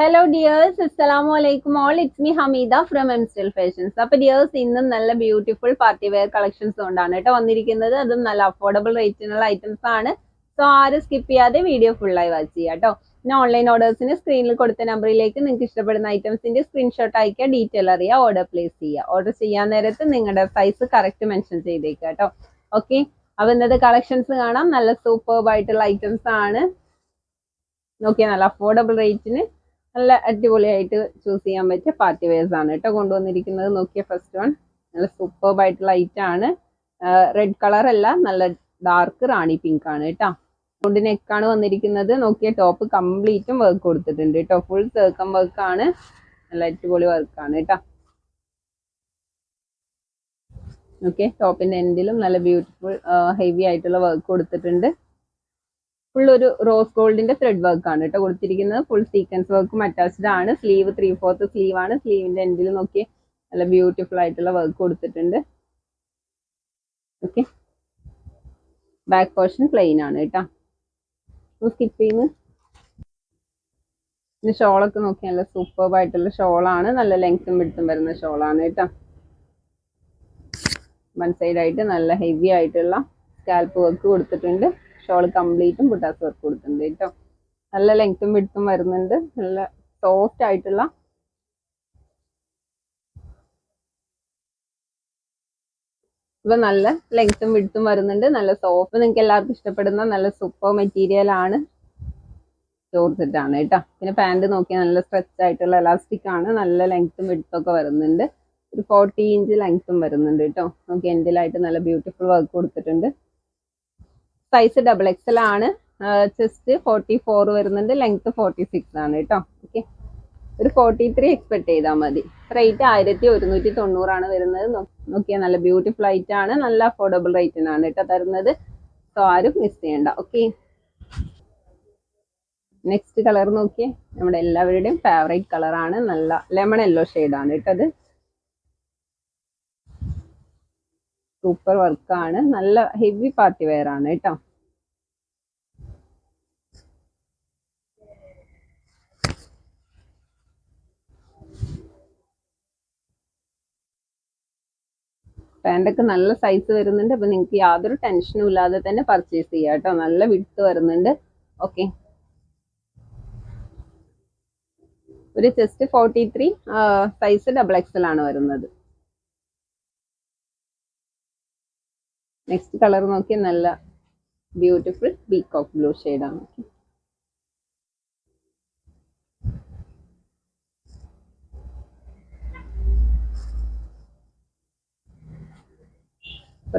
Hello dears അസ്സലാമു അലൈക്കും all it's me Hameeda from M still fashions അപ്പൊ dears ഇന്നും നല്ല ബ്യൂട്ടിഫുൾ പാർട്ടി വെയർ കളക്ഷൻസ് കൊണ്ടാണ് കേട്ടോ വന്നിരിക്കുന്നത്. അതും നല്ല അഫോർഡബിൾ റേറ്റിനുള്ള ഐറ്റംസ് ആണ്. സോ ആരും സ്കിപ്പ് ചെയ്യാതെ വീഡിയോ ഫുള്ളായി വാച്ച് ചെയ്യാം കേട്ടോ. പിന്നെ ഓൺലൈൻ ഓർഡേഴ്സിന് സ്ക്രീനിൽ കൊടുത്ത നമ്പറിലേക്ക് നിങ്ങൾക്ക് ഇഷ്ടപ്പെടുന്ന ഐറ്റംസിന്റെ സ്ക്രീൻഷോട്ട് അയക്കുക ഡീറ്റെയിൽ അറിയുക ഓർഡർ പ്ലേസ് ചെയ്യുക. ഓർഡർ ചെയ്യാൻ നേരത്ത് നിങ്ങളുടെ സൈസ് കറക്റ്റ് മെൻഷൻ ചെയ്തേക്കുക കേട്ടോ. ഓക്കെ അപ്പൊ ഇന്നത്തെ കളക്ഷൻസ് കാണാം. നല്ല സൂപ്പർബ് ആയിട്ടുള്ള ഐറ്റംസ് ആണ്. നോക്കിയാൽ നല്ല അഫോർഡബിൾ റേറ്റിന് നല്ല അടിപൊളിയായിട്ട് ചൂസ് ചെയ്യാൻ പറ്റിയ പാർട്ടി വെയർസ് ആണ് കേട്ടോ കൊണ്ടുവന്നിരിക്കുന്നത്. നോക്കിയ ഫസ്റ്റ് വൺ നല്ല സൂപ്പർബ് ആയിട്ടുള്ള ആണ്. റെഡ് കളർ അല്ല നല്ല ഡാർക്ക് റാണി പിങ്ക് ആണ് കേട്ടോ കൊണ്ട് നെക്കാണ് വന്നിരിക്കുന്നത്. നോക്കിയ ടോപ്പ് കംപ്ലീറ്റും വർക്ക് കൊടുത്തിട്ടുണ്ട് കേട്ടോ ഫുൾ തേക്കം വർക്ക് ആണ്. നല്ല അടിപൊളി വർക്ക് ആണ് കേട്ടോ ഓക്കെ ടോപ്പിന്റെ എൻഡിലും നല്ല ബ്യൂട്ടിഫുൾ ഹെവി ആയിട്ടുള്ള വർക്ക് കൊടുത്തിട്ടുണ്ട്. ഫുൾ ഒരു റോസ് ഗോൾഡിന്റെ ത്രെഡ് വർക്ക് ആണ് കേട്ടോ കൊടുത്തിരിക്കുന്നത് ഫുൾ സീക്വൻസ് വർക്കും അറ്റാച്ച്ഡ് ആണ്. സ്ലീവ് ത്രീ ഫോർത്ത് സ്ലീവ് ആണ്. സ്ലീവിന്റെ എൻഡിൽ നോക്കി നല്ല ബ്യൂട്ടിഫുൾ ആയിട്ടുള്ള വർക്ക് കൊടുത്തിട്ടുണ്ട്. ഓക്കെ ബാക്ക് പോർഷൻ പ്ലെയിൻ ആണ് കേട്ടോ സ്കിപ്പ് ചെയ്യുന്നു. പിന്നെ ഷോളൊക്കെ നോക്കി നല്ല സൂപ്പർബ് ആയിട്ടുള്ള ഷോളാണ് നല്ല ലെങ്ത്തും വിടുത്തും വരുന്ന ഷോളാണ് കേട്ടോ വൺ സൈഡ് ആയിട്ട് നല്ല ഹെവി ആയിട്ടുള്ള സ്കാൽപ്പ് വർക്ക് കൊടുത്തിട്ടുണ്ട്. ഷോൾ കംപ്ലീറ്റും ബുട്ടാസ് വർക്ക് കൊടുത്തിട്ടുണ്ട് കേട്ടോ. നല്ല ലെങ്ത്തും വിടുത്തും വരുന്നുണ്ട്. നല്ല സോഫ്റ്റ് ആയിട്ടുള്ള ഇപ്പൊ നല്ല ലെങ്ത്തും വിടുത്തും വരുന്നുണ്ട്. നല്ല സോഫ്റ്റ് നിങ്ങൾക്ക് എല്ലാവർക്കും ഇഷ്ടപ്പെടുന്ന നല്ല സൂപ്പർ മെറ്റീരിയൽ ആണ്. ചോർത്തിട്ടാണ് കേട്ടോ. പിന്നെ പാന്റ് നോക്കിയാൽ നല്ല സ്ട്രെച്ച് ആയിട്ടുള്ള എലാസ്റ്റിക് ആണ്. നല്ല ലെങ്ത്തും വിടുത്തും ഒക്കെ വരുന്നുണ്ട്. ഒരു ഫോർട്ടി ഇഞ്ച് ലെങ്ത്തും വരുന്നുണ്ട് കേട്ടോ. നമുക്ക് എൻഡിലായിട്ട് നല്ല ബ്യൂട്ടിഫുൾ വർക്ക് കൊടുത്തിട്ടുണ്ട്. സൈസ് ഡബിൾ എക്സൽ ആണ്. ചെസ്റ്റ് ഫോർട്ടി ഫോർ വരുന്നുണ്ട് ലെങ്ത് ഫോർട്ടി സിക്സ് ആണ് കേട്ടോ. ഓക്കെ ഒരു ഫോർട്ടി ത്രീ എക്സ്പെക്ട് ചെയ്താൽ മതി. റേറ്റ് ആയിരത്തി ഒരുന്നൂറ്റി തൊണ്ണൂറാണ് വരുന്നത്. നോക്കിയാൽ നല്ല ബ്യൂട്ടിഫുൾ ഐറ്റം ആണ്. നല്ല അഫോർഡബിൾ റേറ്റിനാണ് കേട്ടോ തരുന്നത്. സോ ആരും മിസ് ചെയ്യണ്ട. ഓക്കെ നെക്സ്റ്റ് കളർ നോക്കിയേ. നമ്മുടെ എല്ലാവരുടെയും ഫേവറേറ്റ് കളറാണ് നല്ല ലെമൺ യെല്ലോ ആണ് കേട്ടോ അത് സൂപ്പർ വർക്കാണ്. നല്ല ഹെവി പാർട്ടി വെയർ ആണ് കേട്ടോ. പാന്റൊക്കെ നല്ല സൈസ് വരുന്നുണ്ട്. അപ്പൊ നിങ്ങൾക്ക് യാതൊരു ടെൻഷനും ഇല്ലാതെ തന്നെ പർച്ചേസ് ചെയ്യാം കേട്ടോ. നല്ല വിട്ട് വരുന്നുണ്ട്. ഓക്കെ ഒരു chest forty three size double XL ആണ് വരുന്നത്. നെക്സ്റ്റ് കളർ നോക്കി നല്ല ബ്യൂട്ടിഫുൾ ബീകോക്ക് ബ്ലൂ ആണ്.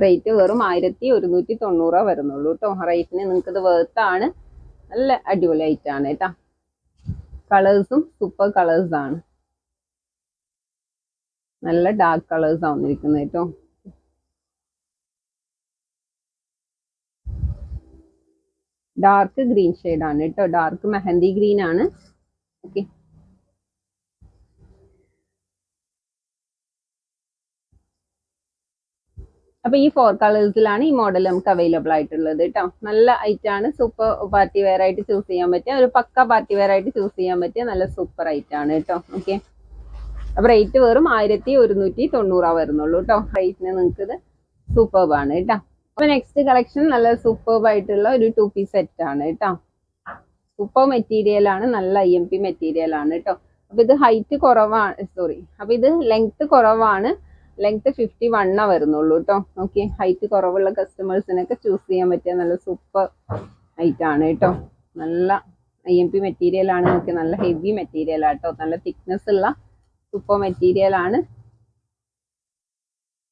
റേറ്റ് വെറും ആയിരത്തി ഒരുന്നൂറ്റി തൊണ്ണൂറ് വരുന്നുള്ളൂ കേട്ടോ. റേറ്റിന് നിങ്ങൾക്ക് ഇത് വേർത്താണ് നല്ല അടിപൊളി ഐറ്റാണ് കേട്ടോ. കളേഴ്സും സൂപ്പർ കളേഴ്സ് ആണ്. നല്ല ഡാർക്ക് കളേഴ്സ് ആവുന്നിരിക്കുന്നത് വന്നിരിക്കുന്നത് കേട്ടോ. ഡാർക്ക് ഗ്രീൻ ആണ് കേട്ടോ ഡാർക്ക് മെഹന്തി ഗ്രീൻ ആണ്. ഓക്കെ അപ്പൊ ഈ ഫോർ കളേഴ്സിലാണ് ഈ മോഡൽ നമുക്ക് അവൈലബിൾ ആയിട്ടുള്ളത് കേട്ടോ നല്ല ഐറ്റം ആണ്. സൂപ്പർ പാർട്ടി വെയർ ആയിട്ട് ചൂസ് ചെയ്യാൻ പറ്റിയ ഒരു പക്ക പാർട്ടി വെയർ ആയിട്ട് ചൂസ് ചെയ്യാൻ പറ്റിയ നല്ല സൂപ്പർ ഐറ്റം ആണ് കേട്ടോ ഓക്കെ അപ്പൊ റേറ്റ് വെറും ആയിരത്തി ഒരുന്നൂറ്റി തൊണ്ണൂറാ വരുന്നുള്ളൂ കേട്ടോ റേറ്റിന് നിങ്ങൾക്ക് ഇത് സൂപ്പർബാണ് കേട്ടോ അപ്പൊ നെക്സ്റ്റ് കളക്ഷൻ നല്ല സൂപ്പർബ് ആയിട്ടുള്ള ഒരു ടു പീസ് സെറ്റ് ആണ് കേട്ടോ സൂപ്പർ മെറ്റീരിയൽ ആണ് നല്ല ഐ എം പി മെറ്റീരിയൽ ആണ് കേട്ടോ അപ്പൊ ഇത് ഹൈറ്റ് കുറവാണ് സോറി അപ്പൊ ഇത് ലെങ്ത് കുറവാണ്. ലെങ്ത് ഫിഫ്റ്റി വണ്ണാ വരുന്നുള്ളൂ കേട്ടോ ഓക്കെ ഹൈറ്റ് കുറവുള്ള കസ്റ്റമേഴ്സിനൊക്കെ ചൂസ് ചെയ്യാൻ പറ്റിയ നല്ല സൂപ്പർ ഹൈറ്റ് ആണ് കേട്ടോ നല്ല ഐ എം പി മെറ്റീരിയൽ ആണ് നോക്കി നല്ല ഹെവി മെറ്റീരിയൽ ആട്ടോ നല്ല തിക്നെസ് ഉള്ള സൂപ്പർ മെറ്റീരിയൽ ആണ്.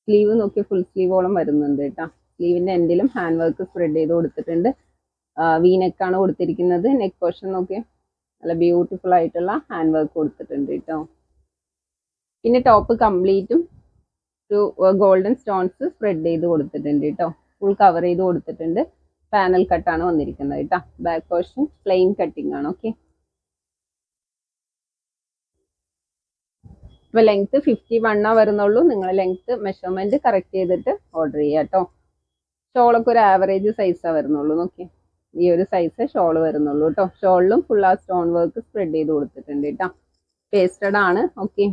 സ്ലീവ് നോക്കി ഫുൾ സ്ലീവോളം വരുന്നുണ്ട് കേട്ടോ സ്ലീവിന്റെ എൻഡിലും ഹാൻഡ് വർക്ക് സ്പ്രെഡ് ചെയ്ത് കൊടുത്തിട്ടുണ്ട്. വി ആണ് കൊടുത്തിരിക്കുന്നത്. നെക്ക് പോർഷൻ നോക്കി നല്ല ബ്യൂട്ടിഫുൾ ആയിട്ടുള്ള ഹാൻഡ് വർക്ക് കൊടുത്തിട്ടുണ്ട് കേട്ടോ പിന്നെ ടോപ്പ് കംപ്ലീറ്റും ഒരു ഗോൾഡൻ സ്റ്റോൺസ് സ്പ്രെഡ് ചെയ്ത് കൊടുത്തിട്ടുണ്ട് കേട്ടോ ഫുൾ കവർ ചെയ്ത് കൊടുത്തിട്ടുണ്ട്. പാനൽ കട്ടാണ് വന്നിരിക്കുന്നത് കേട്ടോ ബാക്ക് പോർഷൻ പ്ലെയിൻ കട്ടിംഗ് ആണ് ഓക്കെ ഇപ്പൊ ലെങ്ത് ഫിഫ്റ്റി വണ്ണാ വരുന്നുള്ളൂ. നിങ്ങൾ ലെങ്ത് മെഷർമെന്റ് കറക്റ്റ് ചെയ്തിട്ട് ഓർഡർ ചെയ്യാം കേട്ടോ ഷോളൊക്കെ ഒരു ആവറേജ് സൈസാ വരുന്നുള്ളൂ. നോക്കി ഈ ഒരു സൈസ് ഷോൾ വരുന്നുള്ളൂ കേട്ടോ. ഷോളിലും ഫുൾ ആ സ്റ്റോൺ വർക്ക് സ്പ്രെഡ് ചെയ്ത് കൊടുത്തിട്ടുണ്ട് കേട്ടോ. പേസ്റ്റഡ് ആണ്. ഓക്കെ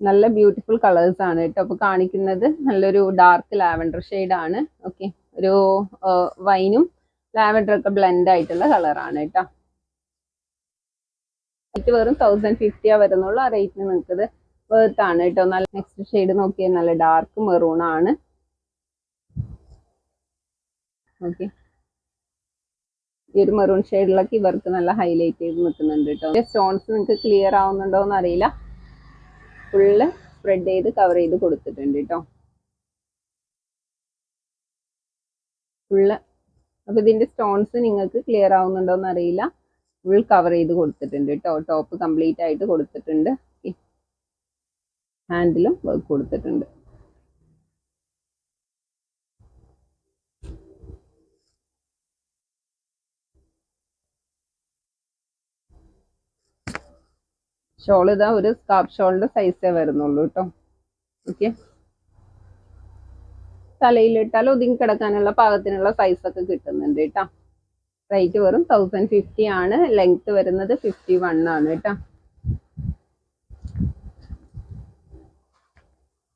നല്ല ബ്യൂട്ടിഫുൾ കളേഴ്സ് ആണ് കേട്ടോ. അപ്പൊ കാണിക്കുന്നത് നല്ലൊരു ഡാർക്ക് ലാവൻഡർ ആണ്. ഓക്കെ ഒരു വൈനും ലാവൻഡർ ഒക്കെ ബ്ലെൻഡ് ആയിട്ടുള്ള കളറാണ് കേട്ടോ. റേറ്റ് വെറും തൗസൻഡ് ഫിഫ്റ്റിയാ വരുന്നുള്ളൂ. ആ റേറ്റിന് നിങ്ങൾക്ക് ഇത് വേർത്ത് ആണ് കേട്ടോ. നല്ല നെക്സ്റ്റ് ഷെയ്ഡ് നോക്കിയാൽ നല്ല ഡാർക്ക് മെറൂൺ ആണ്. ഓക്കെ ഈ ഒരു മെറൂൺ ഷെയ്ഡിലൊക്കെ ഇവർക്ക് നല്ല ഹൈലൈറ്റ് ചെയ്ത് നിൽക്കുന്നുണ്ട് കേട്ടോ സ്റ്റോൺസ് നിങ്ങൾക്ക് ക്ലിയർ ആവുന്നുണ്ടോ എന്ന് അറിയില്ല. ഫുള്ള് സ്പ്രെഡ് ചെയ്ത് കവർ ചെയ്ത് കൊടുത്തിട്ടുണ്ട് കേട്ടോ ഫുള്ള് അപ്പൊ ഇതിന്റെ സ്റ്റോൺസ് നിങ്ങൾക്ക് ക്ലിയർ ആവുന്നുണ്ടോ എന്ന് അറിയില്ല. ഫുൾ കവർ ചെയ്ത് കൊടുത്തിട്ടുണ്ട് കേട്ടോ ടോപ്പ് കംപ്ലീറ്റ് ആയിട്ട് കൊടുത്തിട്ടുണ്ട്. ഹാൻഡിലും വർക്ക് കൊടുത്തിട്ടുണ്ട്. ഷോൾ ഇതാ ഒരു സ്കാർഫ് ഷോളിന്റെ സൈസേ വരുന്നുള്ളൂ കേട്ടോ ഓക്കെ തലയിലിട്ടാൽ ഒതുങ്ങി കിടക്കാനുള്ള പാകത്തിനുള്ള സൈസ് ഒക്കെ കിട്ടുന്നുണ്ട് കേട്ടോ റേറ്റ് വെറും തൗസൻഡ് ഫിഫ്റ്റി ആണ്. ലെങ്ത് വരുന്നത് ഫിഫ്റ്റി വൺ ആണ് കേട്ടോ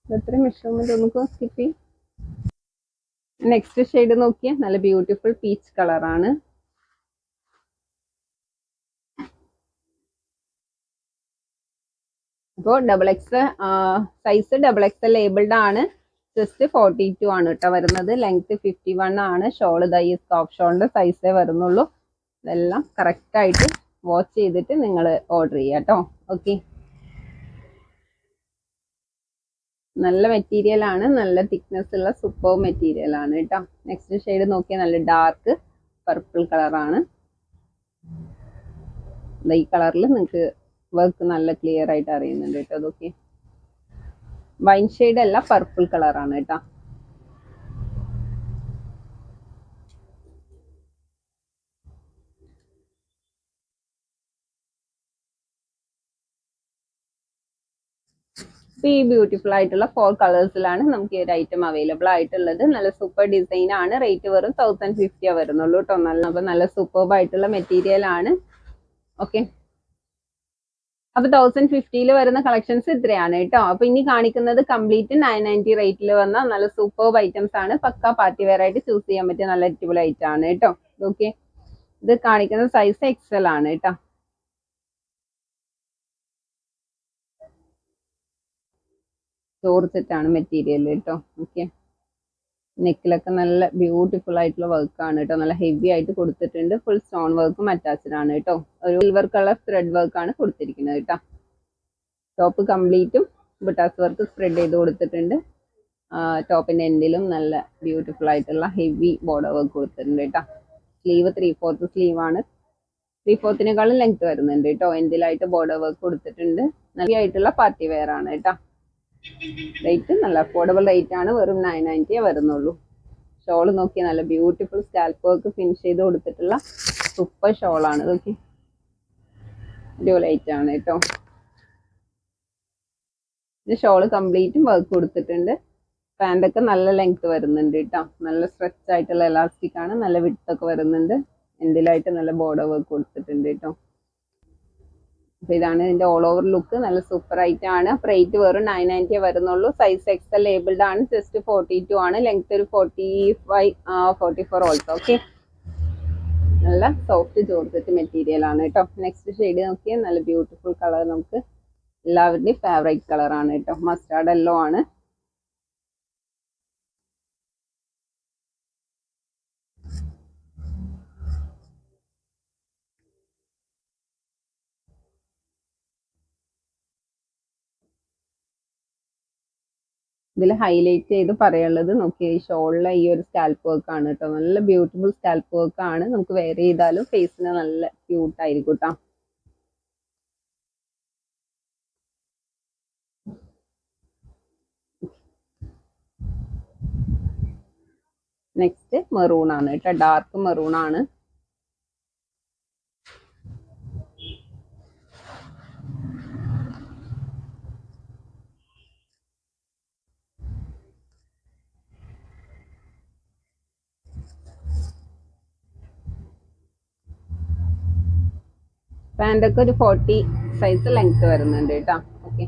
എത്ര മെഷർമെന്റ് നമുക്ക് സ്കിപ്പ് നെക്സ്റ്റ് ഷെയ്ഡ് നോക്കിയാൽ നല്ല ബ്യൂട്ടിഫുൾ പീച്ച് കളറാണ് അപ്പോൾ double X size double X labelled ആണ്. ജസ്റ്റ് ഫോർട്ടി ടു ആണ് കേട്ടോ വരുന്നത്. ലെങ്ത് ഫിഫ്റ്റി വൺ ആണ് ഷോൾ ഈ ഷോളിന്റെ ഷോളിന്റെ സൈസേ വരുന്നുള്ളൂ. ഇതെല്ലാം കറക്റ്റായിട്ട് വാച്ച് ചെയ്തിട്ട് നിങ്ങൾ ഓർഡർ ചെയ്യുക കേട്ടോ ഓക്കെ നല്ല മെറ്റീരിയൽ ആണ്. നല്ല തിക്നെസ് ഉള്ള സൂപ്പർ മെറ്റീരിയൽ ആണ് കേട്ടോ നെക്സ്റ്റ് ഷെയ്ഡ് നോക്കിയാൽ നല്ല ഡാർക്ക് പർപ്പിൾ കളറാണ് ഈ കളറിൽ നിങ്ങൾക്ക് വർക്ക് നല്ല ക്ലിയർ ആയിട്ട് അറിയുന്നുണ്ട് കേട്ടോ അതൊക്കെ വൈൻ ഷെയ്ഡ് അല്ല പർപ്പിൾ കളറാണ് കേട്ടോ. ഈ ബ്യൂട്ടിഫുൾ ആയിട്ടുള്ള ഫോർ കളേഴ്സിലാണ് നമുക്ക് ഈ ഒരു ഐറ്റം അവൈലബിൾ ആയിട്ടുള്ളത്. നല്ല സൂപ്പർ ഡിസൈൻ ആണ്. റേറ്റ് വെറും തൗസൻഡ് ഫിഫ്റ്റിയാ വരുന്നുള്ളൂ കേട്ടോ. നല്ല അപ്പൊ നല്ല സൂപ്പർബ് ആയിട്ടുള്ള മെറ്റീരിയൽ ആണ്. ഓക്കെ അപ്പൊ തൗസൻഡ് ഫിഫ്റ്റിയിൽ വരുന്ന കളക്ഷൻസ് ഇത്രയാണ് കേട്ടോ. അപ്പൊ ഇനി കാണിക്കുന്നത് കംപ്ലീറ്റ് നയൻ നയന്റി റേറ്റിൽ വന്ന നല്ല സൂപ്പർബ് ഐറ്റംസ് ആണ്. പക്ക പാർട്ടി വെയർ ആയിട്ട് ചൂസ് ചെയ്യാൻ പറ്റിയ നല്ല അടിപൊളി ഐറ്റം ആണ് കേട്ടോ. ഓക്കെ ഇത് കാണിക്കുന്ന സൈസ് എക്സൽ ആണ് കേട്ടോ. ചോർത്തിട്ടാണ് മെറ്റീരിയൽ കേട്ടോ. ഓക്കെ നെക്കിലൊക്കെ നല്ല ബ്യൂട്ടിഫുൾ ആയിട്ടുള്ള വർക്കാണ് കേട്ടോ നല്ല ഹെവി ആയിട്ട് കൊടുത്തിട്ടുണ്ട്. ഫുൾ സ്റ്റോൺ വർക്കും അറ്റാച്ച്ഡ് ആണ് കേട്ടോ ഒരു സിൽവർ കളർ ത്രെഡ് വർക്കാണ് കൊടുത്തിരിക്കുന്നത് കേട്ടോ ടോപ്പ് കംപ്ലീറ്റും ബുട്ടാസ് വർക്ക് സ്പ്രെഡ് ചെയ്ത് കൊടുത്തിട്ടുണ്ട്. ടോപ്പിന്റെ എൻഡിലും നല്ല ബ്യൂട്ടിഫുൾ ആയിട്ടുള്ള ഹെവി ബോർഡർ വർക്ക് കൊടുത്തിട്ടുണ്ട് കേട്ടോ സ്ലീവ് ത്രീ ഫോർത്ത് സ്ലീവ് ആണ്. ത്രീ ഫോർത്തിനേക്കാളും ലെങ്ത് വരുന്നുണ്ട് കേട്ടോ എൻഡിലായിട്ട് ബോർഡർ വർക്ക് കൊടുത്തിട്ടുണ്ട്. നല്ല ആയിട്ടുള്ള പാർട്ടി വെയർ ആണ് കേട്ടോ റേറ്റ് നല്ല അഫോർഡബിൾ റേറ്റ് ആണ്. വെറും നയൻ നയന്റിയേ വരുന്നുള്ളൂ. ഷോൾ നോക്കി നല്ല ബ്യൂട്ടിഫുൾ സ്കാൽപ്പ് വർക്ക് ഫിനിഷ് ചെയ്ത് കൊടുത്തിട്ടുള്ള സൂപ്പർ ഷോളാണ് നോക്കി അടിപൊളി ആണ് കേട്ടോ. ഇത് ഷോൾ കംപ്ലീറ്റും വർക്ക് കൊടുത്തിട്ടുണ്ട്. പാന്റൊക്കെ നല്ല ലെങ്ത് വരുന്നുണ്ട് കേട്ടോ. നല്ല സ്ട്രെച്ച് ആയിട്ടുള്ള എലാസ്റ്റിക് ആണ്. നല്ല വിട്ടൊക്കെ വരുന്നുണ്ട്. എൻഡിലായിട്ട് നല്ല ബോർഡർ വർക്ക് കൊടുത്തിട്ടുണ്ട് കേട്ടോ. അപ്പൊ ഇതാണ് ഇതിന്റെ ഓൾ ഓവർ ലുക്ക് നല്ല സൂപ്പർ ആണ്. റേറ്റ് വെറും നയൻ നയന്റിയെ വരുന്നുള്ളൂ. സൈസ് എക്സൽ ലേബിൾഡ് ആണ്. ജസ്റ്റ് ഫോർട്ടി ടു ആണ്. ലെങ്ത് ഒരു forty five forty four also okay നല്ല സോഫ്റ്റ് ജോർജറ്റ് മെറ്റീരിയൽ ആണ് കേട്ടോ. നെക്സ്റ്റ് ഷെയ്ഡ് നോക്കിയാൽ നല്ല ബ്യൂട്ടിഫുൾ കളർ നമുക്ക്. എല്ലാവരുടെയും ഫേവറേറ്റ് കളർ ആണ് കേട്ടോ. മസ്റ്റാർഡ് എല്ലോ ആണ്. ഇതിൽ ഹൈലൈറ്റ് ചെയ്ത് പറയാനുള്ളത് നോക്കി ഈ ഷോളിലെ ഈ ഒരു സ്കാൽപ്പ് വർക്ക് ആണ് കേട്ടോ. നല്ല ബ്യൂട്ടിഫുൾ സ്കാൽപ്പ് വർക്ക് ആണ്. നമുക്ക് വെയർ ചെയ്താലും ഫേസിന് നല്ല ക്യൂട്ട് ആയിരിക്കും കേട്ടോ. നെക്സ്റ്റ് മെറൂൺ ആണ് കേട്ടോ. ഡാർക്ക് മെറൂൺ ആണ്. പാന്റ് ഒക്കെ ഒരു ഫോർട്ടി സൈസ് ലെങ്ത് വരുന്നുണ്ട് കേട്ടോ. ഓക്കെ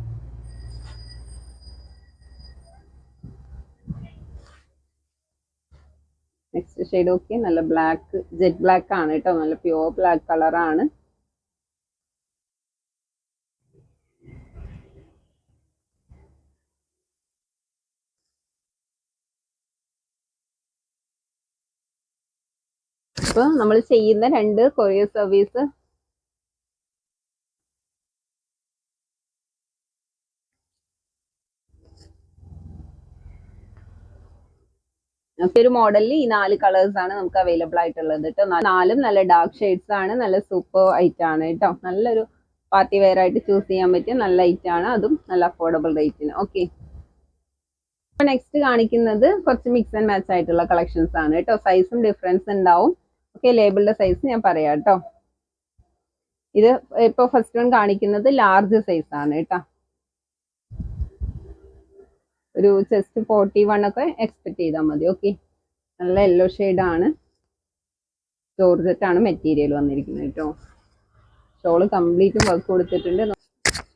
നെക്സ്റ്റ് ഷെയ്ഡ് ഓക്കെ നല്ല ബ്ലാക്ക് ജെറ്റ് ബ്ലാക്ക് ആണ് കേട്ടോ. നല്ല പ്യുവർ ബ്ലാക്ക് കളറാണ് അപ്പൊ നമ്മൾ ചെയ്യുന്ന രണ്ട് കൊറിയർ സർവീസ് ഒരു മോഡലിൽ ഈ നാല് കളേഴ്സ് ആണ് നമുക്ക് അവൈലബിൾ ആയിട്ടുള്ളത് കേട്ടോ നാലും നല്ല ഡാർക്ക് ഷെയ്ഡ്സ് ആണ് നല്ല സൂപ്പർ ഐറ്റം ആണ് കേട്ടോ നല്ലൊരു പാർട്ടി വെയർ ആയിട്ട് ചൂസ് ചെയ്യാൻ പറ്റിയ നല്ല ഐറ്റം ആണ് അതും നല്ല അഫോർഡബിൾ റേറ്റിന് ഓക്കെ നെക്സ്റ്റ് കാണിക്കുന്നത് കുറച്ച് മിക്സ് ആൻഡ് മാച്ച് ആയിട്ടുള്ള കളക്ഷൻസ് ആണ് കേട്ടോ സൈസും ഡിഫറൻസ് ഉണ്ടാവും. ഓക്കെ ലേബിളിന്റെ സൈസ് ഞാൻ പറയാം കേട്ടോ ഇത് ഇപ്പൊ ഫസ്റ്റ് വൺ കാണിക്കുന്നത് ലാർജ് സൈസ് ആണ് കേട്ടോ ഒരു ചെസ്റ്റ് ഫോർട്ടി വൺ ഒക്കെ എക്സ്പെക്ട് ചെയ്താൽ മതി ഓക്കെ നല്ല യെല്ലോ ആണ്. ജോർജറ്റ് ആണ് മെറ്റീരിയൽ വന്നിരിക്കുന്നത് കേട്ടോ ഷോൾ കംപ്ലീറ്റ് വർക്ക് കൊടുത്തിട്ടുണ്ട്.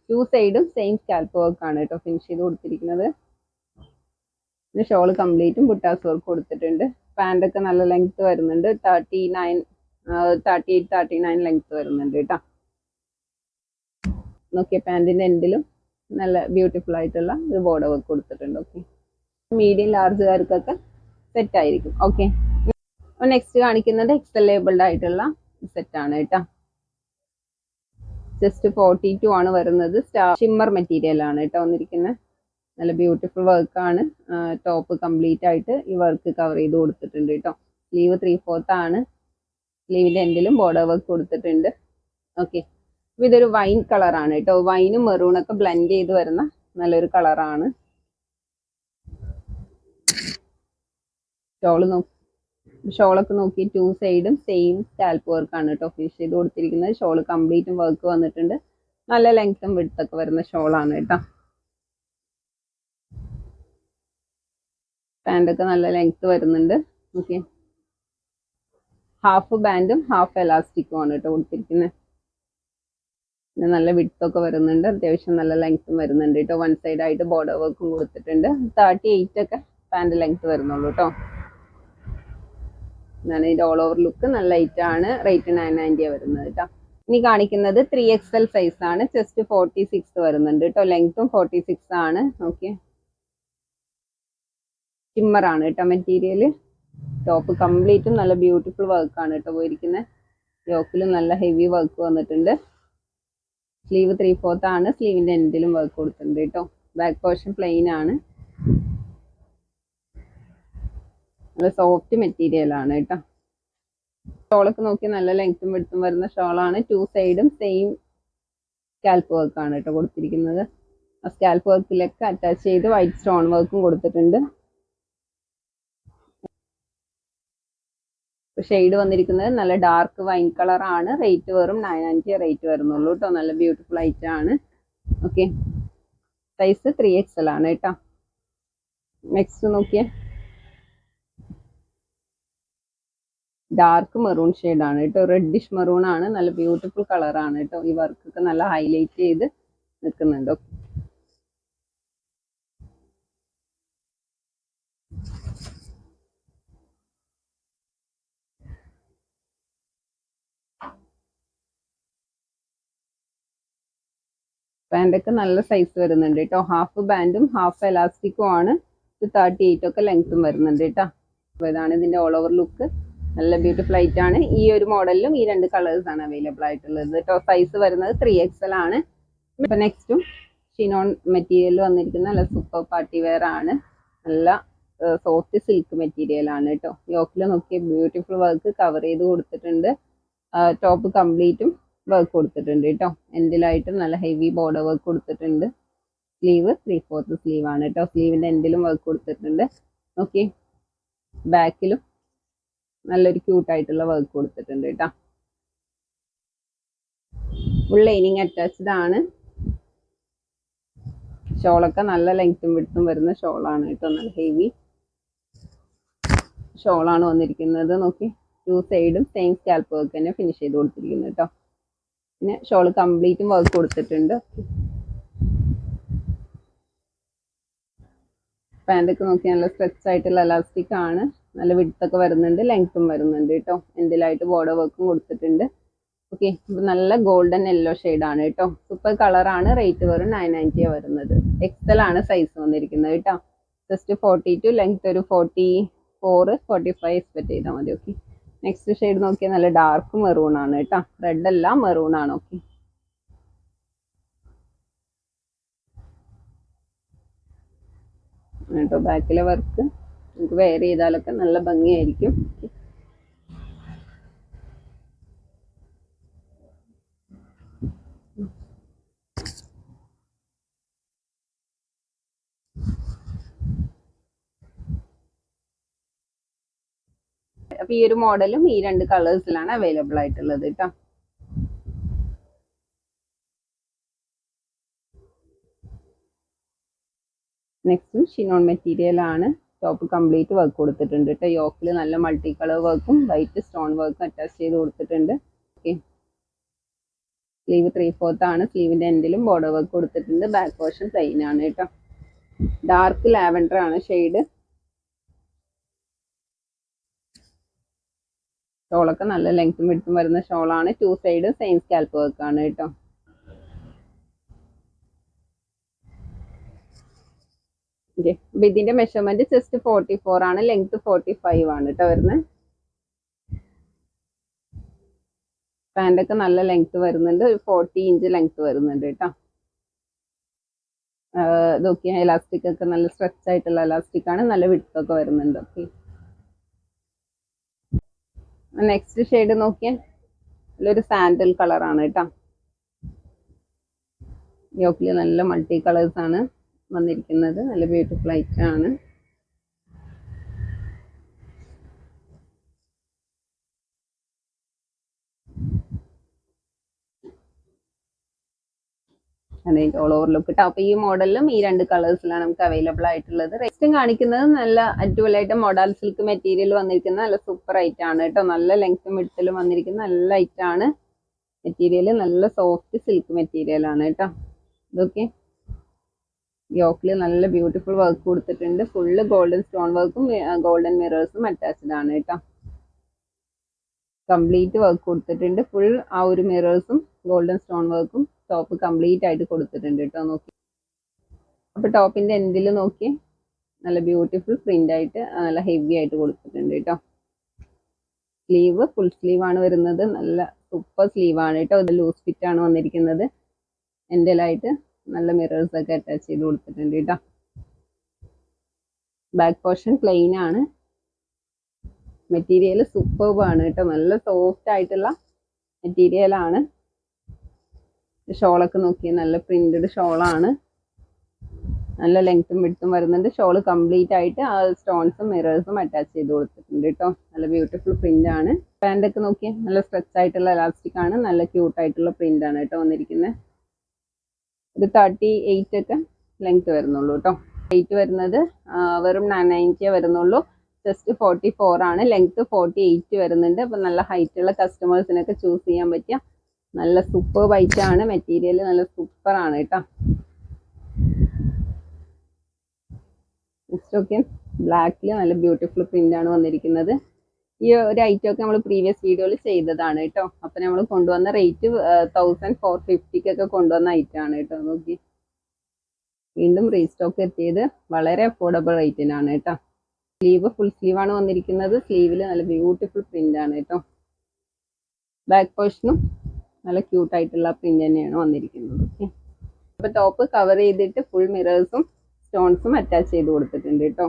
ടു സൈഡും സെയിം സ്കാൽപ്പ് വർക്കാണ് കേട്ടോ ഫിനിഷ് ചെയ്ത് കൊടുത്തിരിക്കുന്നത്. പിന്നെ ഷോൾ കംപ്ലീറ്റും ബുട്ടാസ് വർക്ക് കൊടുത്തിട്ടുണ്ട്. പാന്റ് ഒക്കെ നല്ല ലെങ്ത് വരുന്നുണ്ട്. Thirty nine thirty eight thirty nine length വരുന്നുണ്ട് കേട്ടോ നോക്കിയ പാന്റിന്റെ എൻഡിലും നല്ല ബ്യൂട്ടിഫുൾ ആയിട്ടുള്ള ഒരു ബോർഡ് വർക്ക് കൊടുത്തിട്ടുണ്ട് ഓക്കെ മീഡിയം ലാർജുകാർക്കൊക്കെ സെറ്റ് ആയിരിക്കും ഓക്കെ നെക്സ്റ്റ് കാണിക്കുന്നത് എക്സൽ ലേബിൾഡ് ആയിട്ടുള്ള സെറ്റാണ് കേട്ടോ. ജസ്റ്റ് ഫോർട്ടി ടു ആണ് വരുന്നത് സ്റ്റാർ ഷിമ്മർ മെറ്റീരിയൽ ആണ് കേട്ടോ വന്നിരിക്കുന്നത്. നല്ല ബ്യൂട്ടിഫുൾ വർക്കാണ് ടോപ്പ് കംപ്ലീറ്റ് ആയിട്ട് ഈ വർക്ക് കവർ ചെയ്ത് കൊടുത്തിട്ടുണ്ട് കേട്ടോ. സ്ലീവ് ത്രീ ഫോർത്ത് ആണ് സ്ലീവിന്റെ എൻഡിലും ബോർഡർ വർക്ക് കൊടുത്തിട്ടുണ്ട് ഓക്കെ ഇതൊരു വൈൻ കളറാണ് കേട്ടോ. വൈനും മെറൂണൊക്കെ ബ്ലെൻഡ് ചെയ്ത് വരുന്ന നല്ലൊരു കളറാണ് ഷോൾ നോക്കി ഷോളൊക്കെ നോക്കി ടു സൈഡും സെയിം സ്കാൽപ്പ് വർക്കാണ് കേട്ടോ. ഫിഷ് ചെയ്ത് കൊടുത്തിരിക്കുന്നത്. ഷോൾ കംപ്ലീറ്റും വർക്ക് വന്നിട്ടുണ്ട്. നല്ല ലെങ്ത്തും വിടുത്തൊക്കെ വരുന്ന ഷോളാണ് കേട്ടോ. പാന്റൊക്കെ നല്ല ലെങ്ത് വരുന്നുണ്ട്. ഓക്കെ ഹാഫ് ബാൻഡും ഹാഫ് എലാസ്റ്റിക്കും ആണ് കേട്ടോ കൊടുത്തിരിക്കുന്നത്. പിന്നെ നല്ല വിട്ടൊക്കെ വരുന്നുണ്ട്. അത്യാവശ്യം നല്ല ലെങ്ത്തും വരുന്നുണ്ട് കേട്ടോ. വൺ സൈഡ് ആയിട്ട് ബോർഡർ വർക്കും കൊടുത്തിട്ടുണ്ട്. തേർട്ടി എയ്റ്റ് ഒക്കെ പാന്റ് ലെങ്ത് വരുന്നുള്ളൂ കേട്ടോ. എന്നാണ് ഇതിന്റെ ഓൾ ഓവർ ലുക്ക് നല്ല ലൈറ്റ് ആണ്. റേറ്റ് നയൻ നയന്റിയാണ് വരുന്നത് കേട്ടോ. ഇനി കാണിക്കുന്നത് ത്രീ എക്സ് എൽ സൈസ് ആണ്. ചെസ്റ്റ് ഫോർട്ടി സിക്സ് വരുന്നുണ്ട് കേട്ടോ. ലെങ്ത്തും ഫോർട്ടി സിക്സ് ആണ്. ഓക്കെ ടിമ്മർ ആണ് കേട്ടോ മെറ്റീരിയൽ ടോപ്പ് കംപ്ലീറ്റും നല്ല ബ്യൂട്ടിഫുൾ വർക്കാണ് കേട്ടോ പോയിരിക്കുന്നത്. യോക്കിലും നല്ല ഹെവി വർക്ക് വന്നിട്ടുണ്ട്. സ്ലീവ് ത്രീ ഫോർത്ത് ആണ്. സ്ലീവിന്റെ എൻഡിലും വർക്ക് കൊടുത്തിട്ടുണ്ട് കേട്ടോ ബാക്ക് പോർഷൻ പ്ലെയിൻ ആണ്. നല്ല സോഫ്റ്റ് മെറ്റീരിയൽ ആണ് കേട്ടോ ഷോളൊക്കെ നോക്കി നല്ല ലെങ്ത്തും വെടുത്തും വരുന്ന ഷോളാണ് ടു സൈഡും സെയിം സ്കാൽപ്പ് വർക്കാണ് കേട്ടോ കൊടുത്തിരിക്കുന്നത്. ആ സ്കാൽപ്പ് വർക്കിലൊക്കെ അറ്റാച്ച് ചെയ്ത് വൈറ്റ് സ്റ്റോൺ വർക്കും കൊടുത്തിട്ടുണ്ട്. ഷെയ്ഡ് വന്നിരിക്കുന്നത് നല്ല ഡാർക്ക് വൈൻ കളർ ആണ്. റേറ്റ് വെറും നയൻ അഞ്ച് റേറ്റ് വരുന്നുള്ളൂ കേട്ടോ നല്ല ബ്യൂട്ടിഫുൾ ഐറ്റം ആണ്. Okay size three X L ആണ് കേട്ടോ നെക്സ്റ്റ് നോക്കിയേ. ഡാർക്ക് മെറൂൺ ആണ് കേട്ടോ റെഡിഷ് മെറൂൺ ആണ്. നല്ല ബ്യൂട്ടിഫുൾ കളറാണ് കേട്ടോ ഈ വർക്കൊക്കെ നല്ല ഹൈലൈറ്റ് ചെയ്ത് നിൽക്കുന്നുണ്ട്. ഒക്കെ നല്ല സൈസ് വരുന്നുണ്ട് കേട്ടോ. ഹാഫ് ബാൻഡും ഹാഫ് എലാസ്റ്റിക്കും ആണ്. തേർട്ടി എയ്റ്റ് ഒക്കെ ലെങ്ത്തും വരുന്നുണ്ട് കേട്ടോ. അപ്പോൾ ഇതാണ് ഇതിന്റെ ഓൾ ഓവർ ലുക്ക് നല്ല ബ്യൂട്ടിഫുൾ ആയിട്ട് ആണ്. ഈ ഒരു മോഡലിലും ഈ രണ്ട് കളേഴ്സ് ആണ് അവൈലബിൾ ആയിട്ടുള്ളത് കേട്ടോ. സൈസ് വരുന്നത് ത്രീ എക്സൽ ആണ്. ഇപ്പം നെക്സ്റ്റും ഷിനോൺ മെറ്റീരിയൽ വന്നിരിക്കുന്ന നല്ല സൂപ്പർ പാർട്ടി വെയർ ആണ്. നല്ല സോഫ്റ്റ് സിൽക്ക് മെറ്റീരിയൽ ആണ് കേട്ടോ. യോക്കിൽ നോക്കിയ ബ്യൂട്ടിഫുൾ വർക്ക് കവർ ചെയ്ത് കൊടുത്തിട്ടുണ്ട്. ടോപ്പ് കംപ്ലീറ്റും വർക്ക് കൊടുത്തിട്ടുണ്ട് കേട്ടോ. എൻഡിലായിട്ട് നല്ല ഹെവി ബോർഡർ വർക്ക് കൊടുത്തിട്ടുണ്ട്. സ്ലീവ് ത്രീ ഫോർത്ത് സ്ലീവ് ആണ് കേട്ടോ. സ്ലീവിന്റെ എൻഡിലും വർക്ക് കൊടുത്തിട്ടുണ്ട്. ഓക്കെ ബാക്കിലും നല്ലൊരു ക്യൂട്ടായിട്ടുള്ള വർക്ക് കൊടുത്തിട്ടുണ്ട് കേട്ടോ. ഫുൾ ലൈനിങ് അറ്റാച്ച്ഡ് ആണ്. ഷോളൊക്കെ നല്ല ലെങ്ത്തും വിടുത്തും വരുന്ന ഷോളാണ് കേട്ടോ. നല്ല ഹെവി ഷോളാണ് വന്നിരിക്കുന്നത്. നോക്കി ടു സൈഡും സെയിം സ്കാൽപ്പ് വർക്ക് തന്നെ ഫിനിഷ് ചെയ്ത് കൊടുത്തിരിക്കുന്നത് കേട്ടോ. പിന്നെ ഷോൾ കംപ്ലീറ്റും വർക്ക് കൊടുത്തിട്ടുണ്ട്. പാന്റൊക്കെ നോക്കി നല്ല സ്ട്രെച്ച് ആയിട്ടുള്ള എലാസ്റ്റിക് ആണ്. നല്ല വിഡ്ത്തൊക്കെ വരുന്നുണ്ട് ലെങ്ത്തും വരുന്നുണ്ട് കേട്ടോ എന്തിലായിട്ട് ബോർഡർ വർക്കും കൊടുത്തിട്ടുണ്ട്. ഓക്കെ നല്ല ഗോൾഡൻ യെല്ലോ ആണ് കേട്ടോ സൂപ്പർ കളറാണ് റേറ്റ് വെറും നയൻ നയന്റിയാണ് വരുന്നത്. എക്സൽ ആണ് സൈസ് വന്നിരിക്കുന്നത് കേട്ടോ ജസ്റ്റ് ഫോർട്ടി ടു ലെങ്ത് ഒരു forty four forty five expect ചെയ്താൽ മതി ഓക്കെ നെക്സ്റ്റ് ഷെയ്ഡ് നോക്കിയാൽ നല്ല ഡാർക്ക് മെറൂൺ ആണ് കേട്ടോ. റെഡ് അല്ല മെറൂൺ ആണ് ഓക്കെ കേട്ടോ ബാക്കിലെ വർക്ക് നമുക്ക് വെയർ ചെയ്താലൊക്കെ നല്ല ഭംഗിയായിരിക്കും. അപ്പൊ ഈ ഒരു മോഡലും ഈ രണ്ട് കളേഴ്സിലാണ് അവൈലബിൾ ആയിട്ടുള്ളത് കേട്ടോ. നെക്സ്റ്റ് ഷിനോൺ മെറ്റീരിയൽ ആണ്. ടോപ്പ് കംപ്ലീറ്റ് വർക്ക് കൊടുത്തിട്ടുണ്ട് കേട്ടോ. യോക്കിൽ നല്ല മൾട്ടി കളർ വർക്കും വൈറ്റ് സ്റ്റോൺ വർക്കും അറ്റാച്ച് ചെയ്ത് കൊടുത്തിട്ടുണ്ട്. ഓക്കെ. സ്ലീവ് ത്രീ ഫോർത്ത് ആണ്. സ്ലീവിന്റെ എൻഡിലും ബോർഡർ വർക്ക് കൊടുത്തിട്ടുണ്ട്. ബാക്ക് പോർഷൻ പ്ലെയിൻ ആണ് കേട്ടോ. ഡാർക്ക് ലാവൻഡർ ആണ് ഷെയ്ഡ്. ഷോളൊക്കെ നല്ല ലെങ്ത്തും വിടുത്തും വരുന്ന ഷോളാണ് two side same scallop work ആണ് കേട്ടോ അപ്പൊ ഇതിന്റെ മെഷർമെന്റ് ജസ്റ്റ് ഫോർട്ടി ഫോർ ആണ് ലെങ്ത് ഫോർട്ടി ഫൈവ് ആണ് കേട്ടോ വരുന്നത് പാന്റൊക്കെ നല്ല ലെങ്ത് വരുന്നുണ്ട് ഒരു ഫോർട്ടി ഇഞ്ച് ലെങ്ത് വരുന്നുണ്ട് കേട്ടോ ഇതൊക്കെ എലാസ്റ്റിക് ഒക്കെ നല്ല സ്ട്രെച്ച് ആയിട്ടുള്ള എലാസ്റ്റിക് ആണ് നല്ല വിട്ടൊക്കെ വരുന്നുണ്ട്. ഓക്കെ നെക്സ്റ്റ് ഷെയ്ഡ് നോക്കിയേ. നല്ലൊരു സാൻഡൽ കളറാണ് കേട്ടോ. യോക്കിൽ നല്ല മൾട്ടി കളേഴ്സ് ആണ് വന്നിരിക്കുന്നത്. നല്ല ബ്യൂട്ടിഫുൾ ഐറ്റം ആണ്. അതെ ഓൾ ഓവർ ലുക്ക് കിട്ടും അപ്പൊ ഈ മോഡലിലും ഈ രണ്ട് കളേഴ്സിലാണ് നമുക്ക് അവൈലബിൾ ആയിട്ടുള്ളത്. റെസ്റ്റും കാണിക്കുന്നത് നല്ല അടിപൊളിയായിട്ട് മോഡൽ സിൽക്ക് മെറ്റീരിയൽ വന്നിരിക്കുന്ന നല്ല സൂപ്പർ ഐറ്റം ആണ് കേട്ടോ. നല്ല ലെങ്ത്തും വിടുത്തലും വന്നിരിക്കുന്ന നല്ല ഐറ്റം ആണ്. മെറ്റീരിയൽ നല്ല സോഫ്റ്റ് സിൽക്ക് മെറ്റീരിയൽ ആണ് കേട്ടോ. ഇതൊക്കെ യോക്കിൽ നല്ല ബ്യൂട്ടിഫുൾ വർക്ക് കൊടുത്തിട്ടുണ്ട്. ഫുള്ള് ഗോൾഡൻ സ്റ്റോൺ വർക്കും ഗോൾഡൻ മിറേഴ്സും അറ്റാച്ച്ഡ് ആണ് കേട്ടോ. കംപ്ലീറ്റ് വർക്ക് കൊടുത്തിട്ടുണ്ട്. ഫുൾ ആ ഒരു മിറേഴ്സും ഗോൾഡൻ സ്റ്റോൺ വർക്കും ടോപ്പ് കംപ്ലീറ്റ് ആയിട്ട് കൊടുത്തിട്ടുണ്ട് കേട്ടോ നോക്കി. അപ്പോൾ ടോപ്പിന്റെ എൻഡിൽ നോക്കി. നല്ല ബ്യൂട്ടിഫുൾ പ്രിന്റ് ആയിട്ട് നല്ല ഹെവി ആയിട്ട് കൊടുത്തിട്ടുണ്ട് കേട്ടോ സ്ലീവ് ഫുൾ സ്ലീവ് ആണ് വരുന്നത്. നല്ല സൂപ്പർ സ്ലീവ് ആണ് കേട്ടോ ഇത് ലൂസ് ഫിറ്റ് ആണ് വന്നിരിക്കുന്നത്. എൻഡിലായിട്ട് നല്ല മിറേഴ്സ് ഒക്കെ അറ്റാച്ച് ചെയ്ത് കൊടുത്തിട്ടുണ്ട് കേട്ടോ ബാക്ക് പോർഷൻ പ്ലെയിൻ ആണ്. മെറ്റീരിയൽ സൂപ്പർബ് ആണ് കേട്ടോ. നല്ല സോഫ്റ്റ് ആയിട്ടുള്ള മെറ്റീരിയൽ ആണ്. ഷോളൊക്കെ നോക്കി നല്ല പ്രിന്റഡ് ഷോളാണ് നല്ല ലെങ്ത്തും വിടുത്തും വരുന്നുണ്ട്. ഷോൾ കംപ്ലീറ്റ് ആയിട്ട് ആ സ്റ്റോൺസും മിറേഴ്സും അറ്റാച്ച് ചെയ്ത് കൊടുത്തിട്ടുണ്ട് കേട്ടോ. നല്ല ബ്യൂട്ടിഫുൾ പ്രിന്റ് ആണ്. പാന്റ് ഒക്കെ നല്ല സ്ട്രെച്ച് ആയിട്ടുള്ള ഇലാസ്റ്റിക് ആണ്. നല്ല ക്യൂട്ട് ആയിട്ടുള്ള പ്രിന്റ് ആണ് കേട്ടോ വന്നിരിക്കുന്നത് ഒരു തേർട്ടി എയ്റ്റ് ഒക്കെ ലെങ്ത് വരുന്നുള്ളൂ കേട്ടോ. റേറ്റ് വരുന്നത് വെറും നയൻ നയന്റിയേ വരുന്നുള്ളൂ. ജസ്റ്റ് ഫോർട്ടി ഫോർ ആണ്. ലെങ്ത് ഫോർട്ടി എയ്റ്റ് വരുന്നുണ്ട്. അപ്പം നല്ല ഹൈറ്റ് ഹൈറ്റുള്ള കസ്റ്റമേഴ്സിനൊക്കെ ചൂസ് ചെയ്യാൻ പറ്റിയ നല്ല സൂപ്പർ വൈറ്റ് ആണ്. മെറ്റീരിയൽ നല്ല സൂപ്പർ ആണ് കേട്ടോ. നെക്സ്റ്റ് ഒക്കെ ബ്ലാക്കിൽ നല്ല ബ്യൂട്ടിഫുൾ പ്രിന്റ് ആണ് വന്നിരിക്കുന്നത്. ഈ ഒരു ഐറ്റം ഒക്കെ നമ്മൾ പ്രീവിയസ് വീഡിയോയിൽ ചെയ്തതാണ് കേട്ടോ. അപ്പൊ നമ്മൾ കൊണ്ടുവന്ന റേറ്റ് തൗസൻഡ് ഫോർ ഫിഫ്റ്റിക്കൊക്കെ കൊണ്ടുവന്ന ഐറ്റം ആണ് കേട്ടോ. നോക്കി വീണ്ടും റീസ്റ്റോക്ക് എത്തിയത് വളരെ അഫോർഡബിൾ റേറ്റിനാണ് കേട്ടോ. സ്ലീവ് ഫുൾ സ്ലീവ് ആണ് വന്നിരിക്കുന്നത്. സ്ലീവിൽ നല്ല ബ്യൂട്ടിഫുൾ പ്രിന്റ് ആണ് കേട്ടോ ബാക്ക് പോർഷനും നല്ല ക്യൂട്ട് ആയിട്ടുള്ള പ്രിന്റ് തന്നെയാണ് വന്നിരിക്കുന്നത്. ഓക്കെ അപ്പൊ ടോപ്പ് കവർ ചെയ്തിട്ട് ഫുൾ മിറേഴ്സും സ്റ്റോൺസും അറ്റാച്ച് ചെയ്ത് കൊടുത്തിട്ടുണ്ട് കേട്ടോ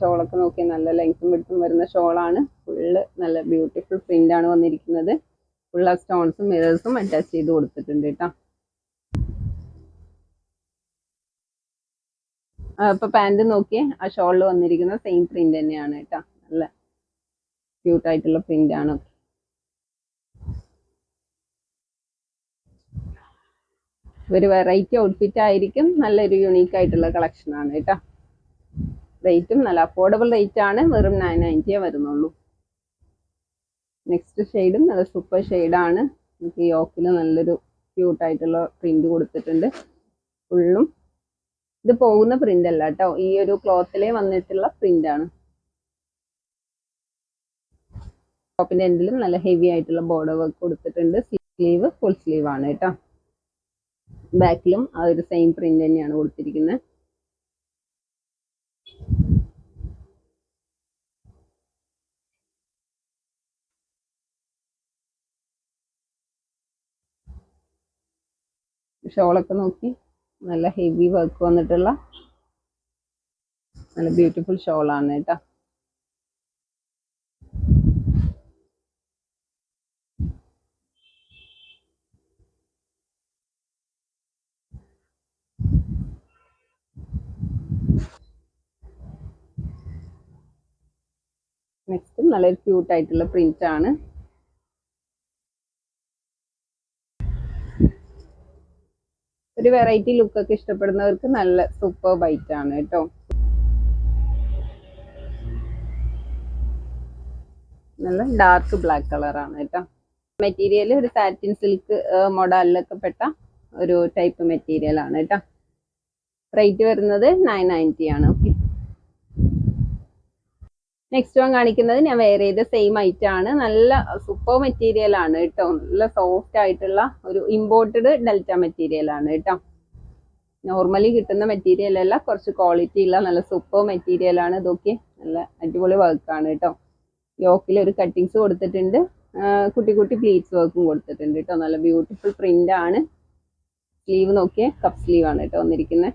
ഷോളൊക്കെ നോക്കി നല്ല ലെങ്ത്തും വിടുത്തും വരുന്ന ഷോളാണ്. ഫുള്ള് നല്ല ബ്യൂട്ടിഫുൾ പ്രിന്റ് ആണ് വന്നിരിക്കുന്നത്. ഫുൾ ആ സ്റ്റോൺസും മിറേഴ്സും അറ്റാച്ച് ചെയ്ത് കൊടുത്തിട്ടുണ്ട് കേട്ടോ ഇപ്പൊ പാന്റ് നോക്കിയേ ആ ഷോളിൽ വന്നിരിക്കുന്ന സെയിം പ്രിന്റ് തന്നെയാണ് കേട്ടോ. നല്ല ക്യൂട്ട് ആയിട്ടുള്ള പ്രിന്റ് ആണ്. ഒരു വെറൈറ്റി ഔട്ട്ഫിറ്റ് ആയിരിക്കും നല്ലൊരു യുണീക്ക് ആയിട്ടുള്ള കളക്ഷൻ ആണ് കേട്ടോ. റേറ്റും നല്ല അഫോർഡബിൾ റേറ്റ് ആണ് വെറും നയൻ നയന്റിയേ വരുന്നുള്ളൂ. നെക്സ്റ്റ് ഷെയ്ഡും നല്ല സൂപ്പർ ഷെയ്ഡാണ് നമുക്ക് ഈ ഓക്കിൽ നല്ലൊരു ക്യൂട്ടായിട്ടുള്ള പ്രിന്റ് കൊടുത്തിട്ടുണ്ട്. ഫുള്ളും ഇത് പോകുന്ന പ്രിന്റ് അല്ല കേട്ടോ ഈ ഒരു ക്ലോത്തിലെ വന്നിട്ടുള്ള പ്രിന്റ് ആണ്. ടോപ്പിന്റെ എൻഡിലും നല്ല ഹെവി ആയിട്ടുള്ള ബോർഡർ വർക്ക് കൊടുത്തിട്ടുണ്ട്. സ്ലീവ് ഫുൾ സ്ലീവ് ആണ് കേട്ടോ ബാക്കിലും ആ ഒരു സെയിം പ്രിന്റ് തന്നെയാണ് കൊടുത്തിരിക്കുന്നത് ഷോളൊക്കെ നോക്കി. നല്ല ഹെവി വർക്ക് വന്നിട്ടുള്ള നല്ല ബ്യൂട്ടിഫുൾ ഷോൾ ആണ് കേട്ടോ നെക്സ്റ്റ് നല്ലൊരു ക്യൂട്ട് ആയിട്ടുള്ള പ്രിന്റ് ആണ്. ഒരു വെറൈറ്റി ലുക്കൊക്കെ ഇഷ്ടപ്പെടുന്നവർക്ക് നല്ല സൂപ്പർ ബൈറ്റ് ആണ് കേട്ടോ. നല്ല ഡാർക്ക് ബ്ലാക്ക് കളറാണ് കേട്ടോ. മെറ്റീരിയൽ ഒരു സാറ്റിൻ സിൽക്ക് മോഡലിലൊക്കെ പെട്ട ഒരു ടൈപ്പ് മെറ്റീരിയൽ ആണ് കേട്ടോ. റേറ്റ് വരുന്നത് നയൻ നയന്റി ആണ്. ഓക്കെ നെക്സ്റ്റ് വൺ കാണിക്കുന്നത് ഞാൻ വെയർ ചെയ്ത സെയിം ഐറ്റം ആണ്. നല്ല സൂപ്പർ മെറ്റീരിയൽ ആണ് കേട്ടോ. നല്ല സോഫ്റ്റ് ആയിട്ടുള്ള ഒരു ഇമ്പോർട്ടഡ് ഡെൽറ്റ മെറ്റീരിയൽ ആണ് കേട്ടോ. നോർമലി കിട്ടുന്ന മെറ്റീരിയൽ അല്ല കുറച്ച് ക്വാളിറ്റി ഉള്ള നല്ല സൂപ്പർ മെറ്റീരിയൽ ആണ് ഇതൊക്കെ. നല്ല അടിപൊളി വർക്കാണ് കേട്ടോ. യോക്കിൽ ഒരു കട്ടിങ്സ് കൊടുത്തിട്ടുണ്ട്. കുട്ടി കുട്ടി പ്ലീറ്റ്സ് വർക്കും കൊടുത്തിട്ടുണ്ട് കേട്ടോ. നല്ല ബ്യൂട്ടിഫുൾ പ്രിന്റ് ആണ്. സ്ലീവ് നോക്കിയ കപ്പ് സ്ലീവ് ആണ് കേട്ടോ വന്നിരിക്കുന്നത്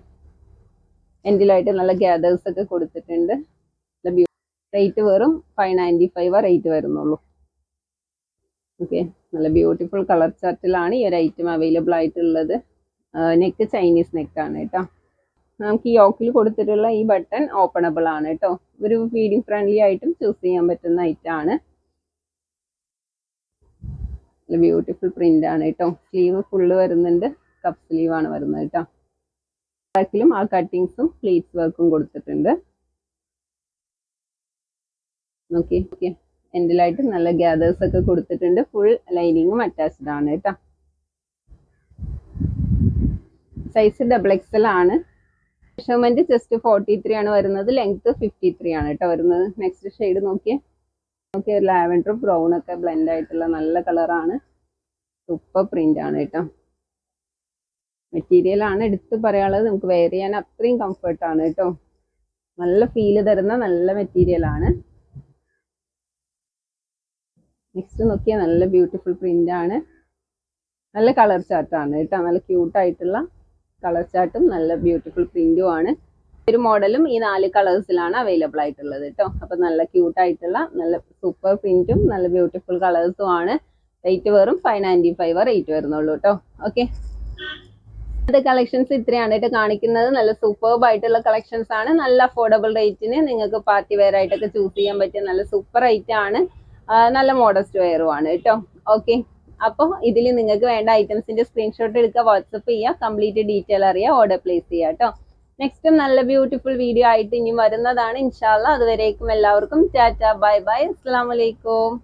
എൻഡിലായിട്ട് നല്ല ഗ്യാദേഴ്സ് ഒക്കെ കൊടുത്തിട്ടുണ്ട്. റേറ്റ് വെറും ഫൈവ് നയന്റി ഫൈവ് റേറ്റ് വരുന്നുള്ളൂ. ഓക്കെ നല്ല ബ്യൂട്ടിഫുൾ കളർ ചാർട്ടിലാണ് ഈ ഒരു ഐറ്റം അവൈലബിൾ ആയിട്ടുള്ളത്. നെക്ക് ചൈനീസ് നെക്കാണ് കേട്ടോ നമുക്ക് ഈ യോക്കിൽ കൊടുത്തിട്ടുള്ള ഈ ബട്ടൺ ഓപ്പണബിൾ ആണ് കേട്ടോ ഒരു ഫീഡിങ് ഫ്രണ്ട്ലി ആയിട്ടും ചൂസ് ചെയ്യാൻ പറ്റുന്ന ഐറ്റം ആണ്. നല്ല ബ്യൂട്ടിഫുൾ പ്രിന്റ് ആണ് കേട്ടോ സ്ലീവ് ഫുള്ള് വരുന്നുണ്ട്. കപ്പ് സ്ലീവ് ആണ് വരുന്നത് കേട്ടോ ബാക്കിലും ആ കട്ടിങ്സും പ്ലീറ്റ്സ് വർക്കും കൊടുത്തിട്ടുണ്ട്. നോക്കി ഓക്കെ എൻഡിലായിട്ട് നല്ല ഗ്യാദേഴ്സ് ഒക്കെ കൊടുത്തിട്ടുണ്ട്. ഫുൾ ലൈനിങ്ങും അറ്റാച്ച്ഡ് ആണ് കേട്ടോ. സൈസ് ഡബിൾ എക്സൽ ആണ്. മെഷർമെന്റ് ജസ്റ്റ് ഫോർട്ടി ത്രീ ആണ് വരുന്നത്. ലെങ്ത് ഫിഫ്റ്റി ത്രീ ആണ് കേട്ടോ വരുന്നത്. നെക്സ്റ്റ് ഷെയ്ഡ് നോക്കിയേ നോക്കിയ ലാവൻഡർ ബ്രൗൺ ഒക്കെ ബ്ലെൻഡ് ആയിട്ടുള്ള നല്ല കളറാണ് സൂപ്പർ പ്രിന്റ് ആണ് കേട്ടോ. മെറ്റീരിയൽ ആണ് എടുത്ത് പറയാനുള്ളത്. നമുക്ക് വെയർ ചെയ്യാൻ അത്രയും കംഫർട്ടാണ് കേട്ടോ. നല്ല ഫീൽ തരുന്ന നല്ല മെറ്റീരിയൽ ആണ്. നെക്സ്റ്റ് നോക്കിയാൽ നല്ല ബ്യൂട്ടിഫുൾ പ്രിന്റ് ആണ്. നല്ല കളർ ചാർട്ടാണ് കേട്ടോ. നല്ല ക്യൂട്ടായിട്ടുള്ള കളർ ചാർട്ടും നല്ല ബ്യൂട്ടിഫുൾ പ്രിന്റും ആണ്. ഒരു മോഡലും ഈ നാല് കളേഴ്സിലാണ് അവൈലബിൾ ആയിട്ടുള്ളത് കേട്ടോ. അപ്പൊ നല്ല ക്യൂട്ടായിട്ടുള്ള നല്ല സൂപ്പർ പ്രിന്റും നല്ല ബ്യൂട്ടിഫുൾ കളേഴ്സും ആണ്. റേറ്റ് വെറും ഫൈവ് നയന്റി ഫൈവ് റേറ്റ് വരുന്നുള്ളൂ കേട്ടോ. ഓക്കെ അത് കളക്ഷൻസ് ഇത്രയാണ് കേട്ടോ കാണിക്കുന്നത്. നല്ല സൂപ്പർബ് ആയിട്ടുള്ള കളക്ഷൻസ് ആണ്. നല്ല അഫോർഡബിൾ റേറ്റിന് നിങ്ങൾക്ക് പാർട്ടി വെയർ ആയിട്ടൊക്കെ ചൂസ് ചെയ്യാൻ പറ്റിയ നല്ല സൂപ്പർ റേറ്റ് ആണ്. നല്ല മോഡസ്റ്റ് വെയറും ആണ് കേട്ടോ. ഓക്കെ അപ്പോൾ ഇതിൽ നിങ്ങൾക്ക് വേണ്ട ഐറ്റംസിന്റെ സ്ക്രീൻഷോട്ട് എടുക്കുക വാട്സപ്പ് ചെയ്യുക കംപ്ലീറ്റ് ഡീറ്റെയിൽ അറിയുക ഓർഡർ പ്ലേസ് ചെയ്യുക കേട്ടോ. നെക്സ്റ്റ് നല്ല ബ്യൂട്ടിഫുൾ വീഡിയോ ആയിട്ട് ഇനി വരുന്നതാണ്. ഇൻഷാല്ല അതുവരേക്കും എല്ലാവർക്കും ടാറ്റ ബൈ ബൈ അസ്സാം വലൈക്കും